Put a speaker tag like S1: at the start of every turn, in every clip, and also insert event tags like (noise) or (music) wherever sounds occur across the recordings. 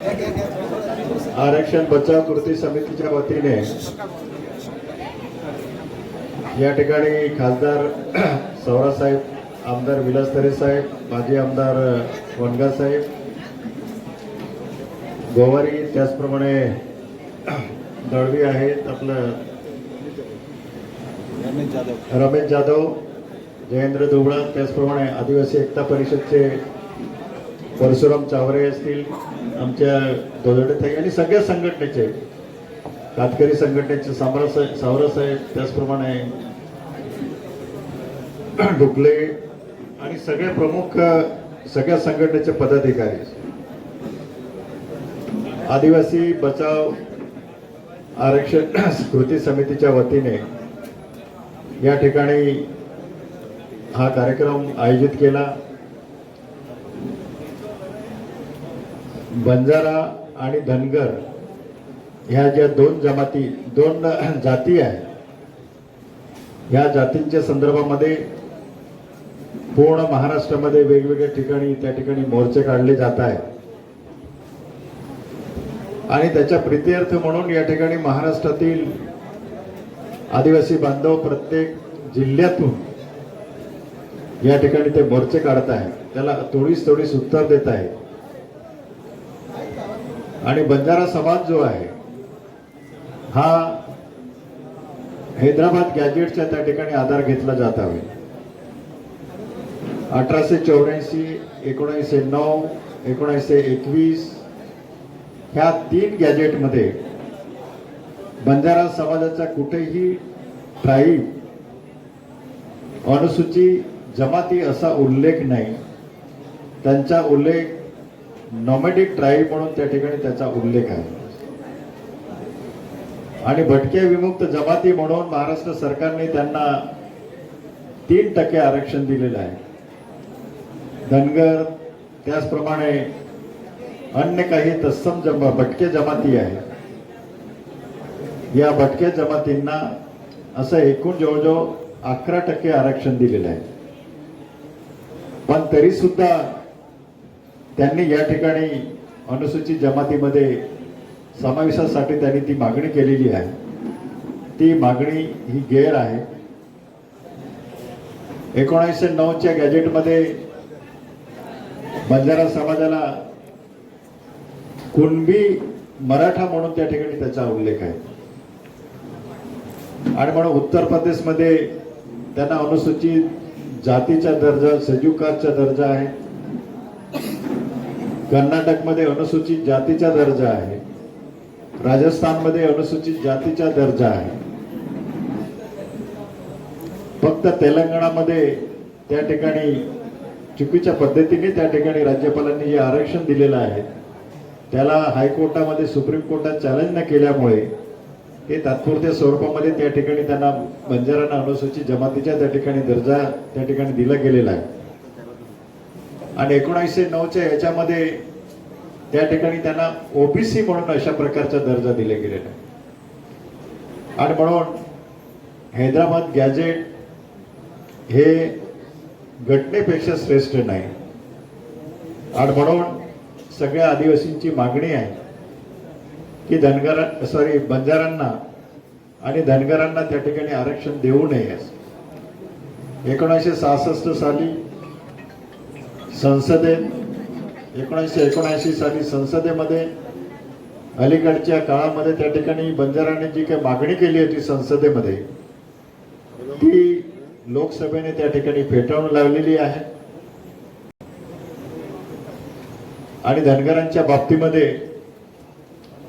S1: आरक्षण बचाव कृती समितीच्या वतीने या ठिकाणी खासदार (clears throat) सौरासाहेब आमदार विलास तरे साहेब माजी आमदार वनगा साहेब गोवारी त्याचप्रमाणे (clears throat) दळवी आहेत आपलं रमेश जाधव जयेंद्र दुबळा त्याचप्रमाणे आदिवासी एकता परिषदचे परशुराम चावरे असतील आमच्या दोदडेताई आणि सगळ्या संघटनेचे कातकरी संघटनेचे सामरा साहेब सावरा साहेब त्याचप्रमाणे डुकले आणि सगळे प्रमुख सगळ्या संघटनेचे पदाधिकारी. आदिवासी बचाव आरक्षण कृती समितीच्या वतीने या ठिकाणी हा कार्यक्रम आयोजित केला. बंजारा आणि धनगर ह्या ज्या दोन जमाती दोन (clears throat) जाती आहेत ह्या जातींच्या संदर्भामध्ये पूर्ण महाराष्ट्रामध्ये वेगवेगळ्या ठिकाणी त्या ठिकाणी मोर्चे काढले जात आहेत. आणि त्याच्या प्रित्यर्थ म्हणून या ठिकाणी महाराष्ट्रातील आदिवासी बांधव प्रत्येक जिल्ह्यातून या ठिकाणी ते मोर्चे काढत आहेत. त्याला थोडीच थोडीच उत्तर देत आहे आणि बंजारा समाज जो आहे हा हैदराबाद गॅजेटच्या त्या ठिकाणी आधार घेतला जात आहे. अठराशे चौऱ्याऐंशी एकोणीसशे नऊ एकोणीसशे एकवीस ह्या तीन गॅजेटमध्ये बंजारा समाजाचा कुठेही ट्राईब अनुसूची जमाती असा उल्लेख नाही. त्यांचा उल्लेख नॉमेडिक ट्राईब म्हणून त्या ठिकाणी त्याचा उल्लेख आहे. आणि भटके विमुक्त जमाती म्हणून महाराष्ट्र सरकारने त्यांना तीन टक्के आरक्षण दिलेलं आहे. धनगर त्याचप्रमाणे अन्य काही तत्सम जमा भटके जमाती आहेत या भटक्या जमातींना असं एकूण जवळजवळ अकरा टक्के आरक्षण दिलेलं आहे. पण तरी सुद्धा त्यांनी या ठिकाणी अनुसूचित जमातीमध्ये समावेशासाठी त्यांनी ती मागणी केलेली आहे. ती मागणी ही गैर आहे. एकोणीसशे नऊच्या गॅजेटमध्ये बंजारा समाजाला कुणबी मराठा म्हणून त्या ठिकाणी त्याचा उल्लेख आहे. आणि म्हणून उत्तर प्रदेशमध्ये त्यांना अनुसूचित जातीचा दर्जा सजीवकारचा दर्जा आहे. कर्नाटकमध्ये अनुसूचित जातीचा दर्जा आहे. राजस्थानमध्ये अनुसूचित जातीचा दर्जा आहे. फक्त तेलंगणामध्ये त्या ठिकाणी चुकीच्या पद्धतीने त्या ठिकाणी राज्यपालांनी जे आरक्षण दिलेलं आहे. त्याला हायकोर्टामध्ये सुप्रीम कोर्टात चॅलेंज न केल्यामुळे ते तात्पुरत्या स्वरूपामध्ये त्या ठिकाणी त्यांना बंजारांना अनुसूचित जमातीच्या त्या ठिकाणी दर्जा त्या ठिकाणी दिला गेलेला आहे. आणि एकोणीसशे नऊच्या याच्यामध्ये त्या ठिकाणी त्यांना ओबीसी म्हणून अशा प्रकारचा दर्जा दिला गेलेला आणि म्हणून हैदराबाद गॅजेट हे घटनेपेक्षा श्रेष्ठ नाही. आणि म्हणून सगळ्या आदिवासींची मागणी आहे की धनगर सॉरी बंजारांना आणि धनगरांना त्या ठिकाणी आरक्षण देऊ नये. एकोणीसशे सहासष्ट साली संसदेत एकोणीसशे एकोणऐंशी साली संसदेमध्ये अलीकडच्या काळामध्ये त्या ठिकाणी बंजारांनी जी काही मागणी केली होती संसदेमध्ये ती लोकसभेने त्या ठिकाणी फेटाळून लावलेली आहे. आणि धनगरांच्या बाबतीमध्ये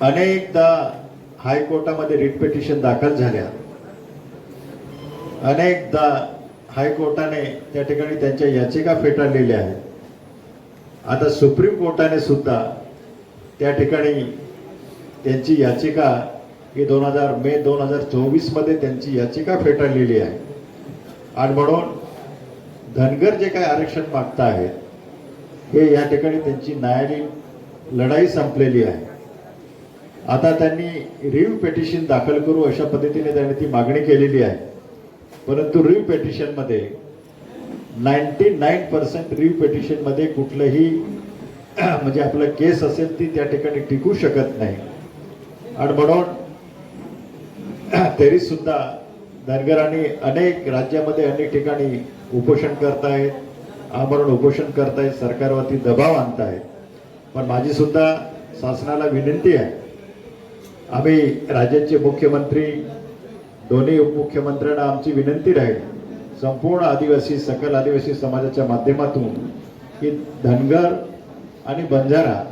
S1: अनेकदा हायकोर्टामध्ये रिट पिटिशन दाखल झाल्या. अनेकदा हायकोर्टाने त्या ठिकाणी त्यांच्या याचिका फेटाळलेल्या आहेत. आता सुप्रीम कोर्टाने सुद्धा त्या ठिकाणी त्यांची याचिका ही दोन हजार मे दोन हजार चोवीसमध्ये त्यांची याचिका फेटाळलेली आहे. आणि म्हणून धनगर जे काही आरक्षण मागता आहेत हे या ठिकाणी त्यांची न्यायालयीन लढाई संपलेली आहे. आता त्यांनी रिव्ह पेटिशन दाखल करू अशा पद्धतीने त्यांनी ती मागणी केलेली आहे. परंतु रिव्ह पेटिशनमध्ये नाईन्टी नाईन पर्सेंट रिव्ह कुठलंही (clears throat) म्हणजे आपलं केस असेल ती त्या ठिकाणी टिकू शकत नाही. आणि म्हणून (clears throat) तरी सुद्धा धनगरांनी अनेक राज्यामध्ये अनेक ठिकाणी उपोषण करतायत आमरण उपोषण करतायत सरकारवरती दबाव आणतायत. पण माझी सुद्धा शासनाला विनंती आहे आम्ही राज्याचे मुख्यमंत्री दोन्ही उपमुख्यमंत्र्यांना आमची विनंती राहील संपूर्ण आदिवासी सकल आदिवासी समाजाच्या माध्यमातून की धनगर आणि बंजारा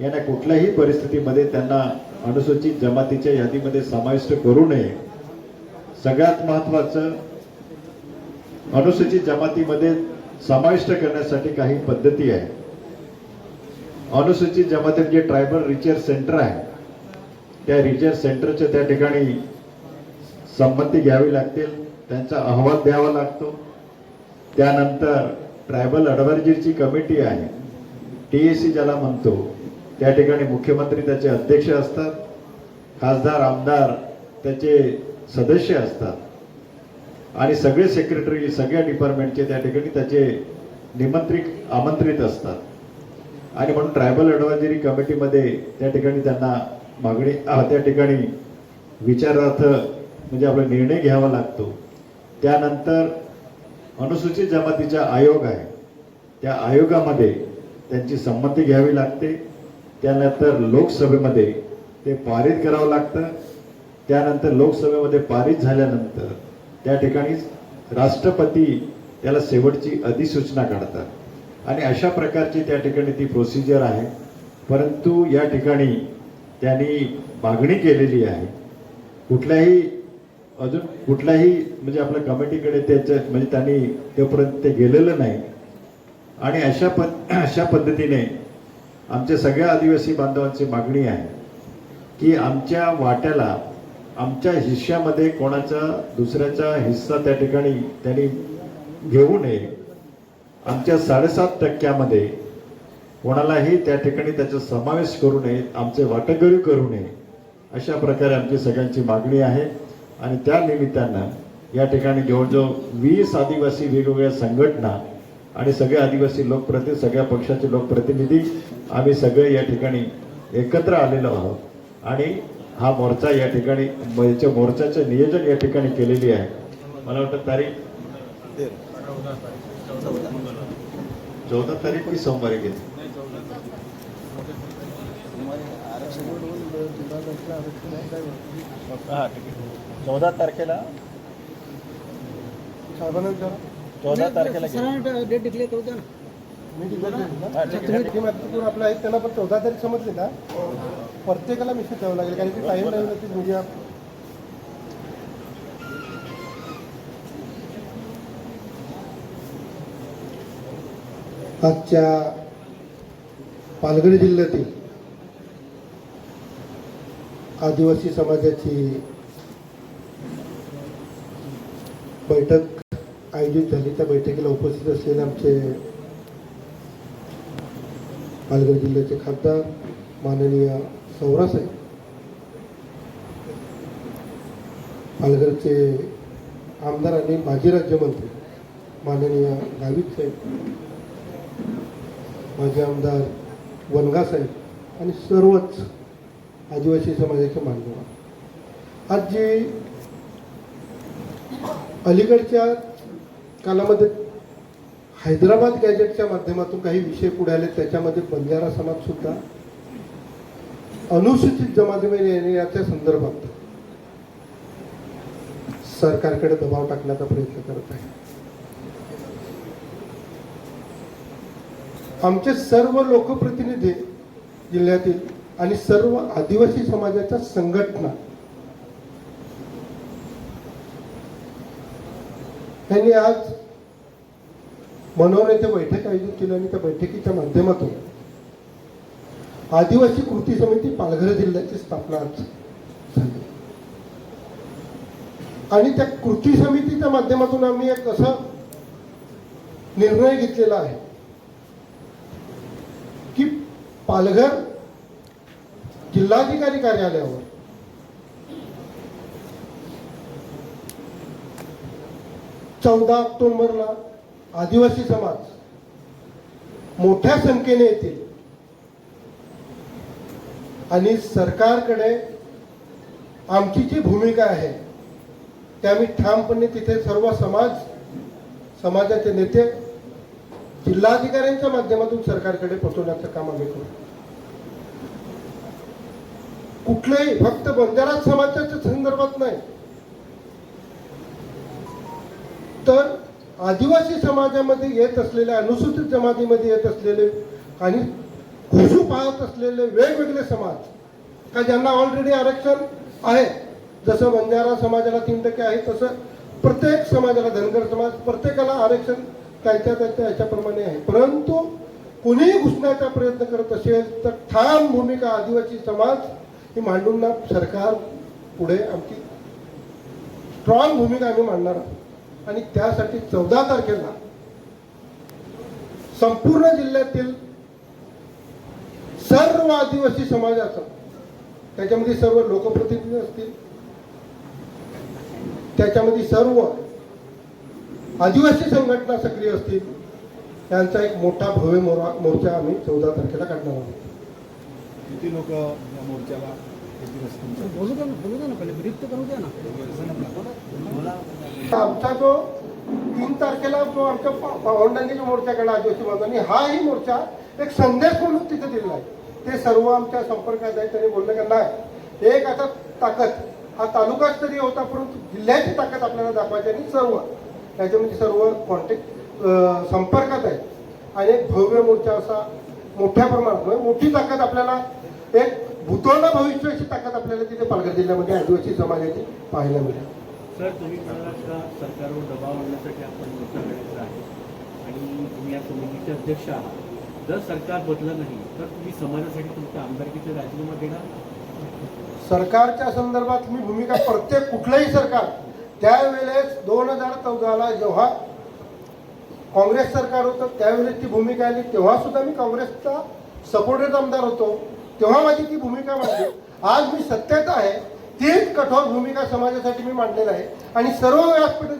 S1: यांना कुठल्याही परिस्थितीमध्ये त्यांना अनुसूचित जमातीच्या यादीमध्ये समाविष्ट करू नये. सगळ्यात महत्वाचं अनुसूचित जमातीमध्ये समाविष्ट करण्यासाठी काही पद्धती आहे अनुसूचित जमातीत जे ट्रायबल रिचर सेंटर आहे त्या रिचर सेंटरच्या त्या ठिकाणी संमती घ्यावी लागतील. त्यांचा अहवाल द्यावा लागतो. त्यानंतर ट्रायबल अडवायझरीची कमिटी आहे. टी एस सी ज्याला म्हणतो त्या ठिकाणी मुख्यमंत्री त्याचे अध्यक्ष असतात. खासदार आमदार त्याचे सदस्य असतात. आणि सगळे सेक्रेटरी सगळ्या डिपार्टमेंटचे त्या ठिकाणी त्याचे निमंत्रित आमंत्रित असतात. आणि म्हणून ट्रायबल अडवायझरी कमिटीमध्ये त्या ठिकाणी त्यांना मागणी त्या ठिकाणी विचारार्थ म्हणजे आपला निर्णय घ्यावा लागतो. त्यानंतर अनुसूचित जमातीचा आयोग आहे. त्या आयोगामध्ये त्यांची संमती घ्यावी लागते. त्यानंतर लोकसभेमध्ये ते पारित करावं लागतं. त्यानंतर लोकसभेमध्ये पारित झाल्यानंतर त्या ठिकाणी राष्ट्रपती त्याला शेवटची अधिसूचना काढतात. आणि अशा प्रकारची त्या ठिकाणी ती प्रोसिजर आहे. परंतु या ठिकाणी त्यांनी मागणी केलेली आहे. कुठल्याही अजून कुठल्याही म्हणजे आपल्या कमिटीकडे त्याच्या म्हणजे त्यांनी तोपर्यंत ते गेलेलं नाही. आणि अशा पद अशा पद्धतीने आमच्या सगळ्या आदिवासी बांधवांची मागणी आहे की आमच्या वाट्याला आमच्या हिश्श्यामध्ये कोणाचा दुसऱ्याचा हिस्सा त्या ठिकाणी त्यांनी घेऊ नये. आमच्या साडेसात टक्क्यामध्ये कोणालाही त्या ठिकाणी त्याचा समावेश करू नये आमचे वाटगरी करू नये अशा प्रकारे आमची सगळ्यांची मागणी आहे. आणि त्या निमित्तानं या ठिकाणी जवळजवळ वीस आदिवासी वेगवेगळ्या संघटना आणि सगळे आदिवासी लोकप्रतिनिधी सगळ्या पक्षाचे लोकप्रतिनिधी आम्ही सगळे या ठिकाणी एकत्र आलेलो आहोत. आणि हा मोर्चा या ठिकाणी याच्या मोर्चाचं नियोजन या ठिकाणी केलेली आहे. मला वाटतं तारीख? चौदा तारीख. मी सोमवारी चौदा तारखेला चौदा तारखेला घेतली.
S2: डेट डिक्लेअर करू द्या ना
S3: मी डिक्लेअर केली ना?
S1: हा, ठीक आहे,
S3: आपलं आहे त्यांना पण चौदा तारीख समजली ना प्रत्येकाला मेसेज द्यावं लागेल कारण की टाईम नाही नक्कीच मीडिया आजच्या पालघर जिल्ह्यातील आदिवासी समाजाची बैठक आयोजित झाली. त्या बैठकीला उपस्थित असलेले आमचे पालघर जिल्ह्याचे खासदार माननीय सौरासाहेब पालघरचे आमदार आणि माजी राज्यमंत्री माननीय गावित साहेब माजी आमदार वनगा साहेब आणि सर्वच आदिवासी समाजाच्या माध्यमात आज जी अलीकडच्या कालामध्ये हैदराबाद गॅजेटच्या माध्यमातून काही विषय पुढे आले त्याच्यामध्ये बंजारा समाज सुद्धा अनुसूचित जमातीमध्ये येण्याच्या संदर्भात सरकारकडे दबाव टाकण्याचा प्रयत्न करत आहे. आमचे सर्व लोकप्रतिनिधी जिल्ह्यातील आणि सर्व आदिवासी समाजाच्या संघटना. त्यांनी आज मनोहर बैठक आयोजित केली आणि त्या बैठकीच्या माध्यमातून आदिवासी कृती समिती पालघर जिल्ह्याची स्थापना आज झाली. आणि त्या कृती समितीच्या माध्यमातून आम्ही एक असा निर्णय घेतलेला आहे की पालघर जिल्हाधिकारी कार्यालयावर. चौदा ऑक्टोबरला आदिवासी समाज मोठ्या संख्येने येतील. आणि सरकारकडे आमची जी भूमिका आहे त्या मी ठामपणे तिथे सर्व समाज समाजाचे नेते जिल्हाधिकाऱ्यांच्या माध्यमातून सरकारकडे पोहोचवण्याचं काम आम्ही करू. कुठलंही फक्त बंजारा समाजाच्या संदर्भात नाही. तर आदिवासी समाजामध्ये येत असलेले अनुसूचित जमातीमध्ये येत असलेले आणि खुशू पाहत असलेले वेगवेगळे समाज का ज्यांना ऑलरेडी आरक्षण आहे. जसं बंजारा समाजाला तीन टक्के आहे तसं प्रत्येक समाजाला धनगर समाज प्रत्येकाला आरक्षण त्यांच्या त्यांच्या याच्याप्रमाणे आहे. परंतु कुणीही घुसण्याचा प्रयत्न करत असेल तर ठाम भूमिका आदिवासी समाज ही मांडून ना सरकार पुढे आमची स्ट्रॉंग भूमिका आम्ही मांडणार. आहोत आणि त्यासाठी चौदा तारखेला संपूर्ण जिल्ह्यातील सर्व आदिवासी समाजाचं त्याच्यामध्ये सर्व लोकप्रतिनिधी असतील त्याच्यामध्ये सर्व आदिवासी संघटना सक्रिय असतील यांचा एक मोठा भव्य मोर्चा आम्ही चौदा तारखेला काढणार आहोत.
S2: किती लोक या मोर्चाला
S4: बोलू द्या ना बोलू द्या ना पहिले ब्रीफ तर करू द्या ना.
S3: आमचा जो तीन तारखेला जो आमच्या पावंडांनी जो मोर्चा काढला आदिवासी बांधवांनी हाही मोर्चा एक संदेश म्हणून तिथे दिलेला आहे. ते सर्व आमच्या संपर्कात आहे त्यांनी बोलले का नाही एक आता ताकद हा तालुका स्तरीय होता परंतु जिल्ह्याची ताकद आपल्याला दाखवायची आणि सर्व त्याच्यामध्ये सर्व कॉन्टॅक्ट संपर्कात आहे आणि एक भव्य मोर्चा असा मोठ्या प्रमाणात म्हणजे मोठी ताकद आपल्याला एक भूतोंड भविष्याची ताकद आपल्याला तिथे पालघर जिल्ह्यामध्ये आदिवासी समाजाची पाहायला मिळेल.
S5: सर तुम्ही का सरकारवर दबाव आणण्यासाठी आपण काढायचा आहे? आणि तुम्ही या समितीचे अध्यक्ष आहात. जर सरकार बदलं नाही तर तुम्ही समाजासाठी तुमच्या आमदारकीचे राजीनामा देणार?
S3: सरकारच्या संदर्भात मी भूमिका प्रत्येक कुठलंही सरकार त्यावेळेस दोन हजार चौदाला जेव्हा काँग्रेस सरकार होतं त्यावेळेस ती भूमिका आली. तेव्हा सुद्धा मी काँग्रेसचा सपोर्टेड आमदार होतो. तेव्हा माझी ती भूमिका मांडली. आज मी सत्तेत आहे. तीच कठोर भूमिका समाजासाठी मी मांडलेला आहे. आणि सर्व व्यासपीठ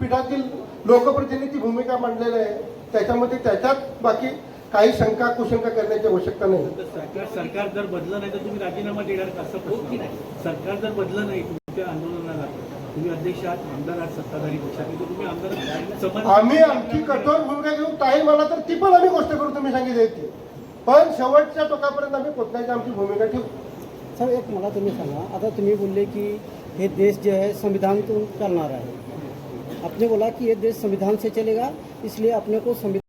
S3: पीठातील लोकप्रतिनिधी भूमिका मांडलेल्या आहे. त्याच्यामध्ये त्याच्यात बाकी काही शंका कुशंका करण्याची आवश्यकता नाही.
S5: सरकार सरकार जर बदलं नाही तर तुम्ही राजीनामा देणार का? असं सरकार जर बदलं नाही तुमच्या आंदोलनाला तुम्ही अध्यक्ष आहात आमदार आहात सत्ताधारी पक्षाचे तर तुम्ही आमदार समाज
S3: आम्ही आमची कठोर भूमिका घेऊ टाईम आला तर ती पण आम्ही गोष्ट करू तुम्ही सांगितली ती पण शेवटच्या टोकापर्यंत आम्ही पोचण्याची आमची भूमिका ठेवू.
S4: सर एक मला तुम्ही सांगा. आता तुम्ही बोलले की हे देश जो है संविधान तो चलना रहा है आपने बोला कि ये देश संविधान से चलेगा इसलिए अपने को संविधान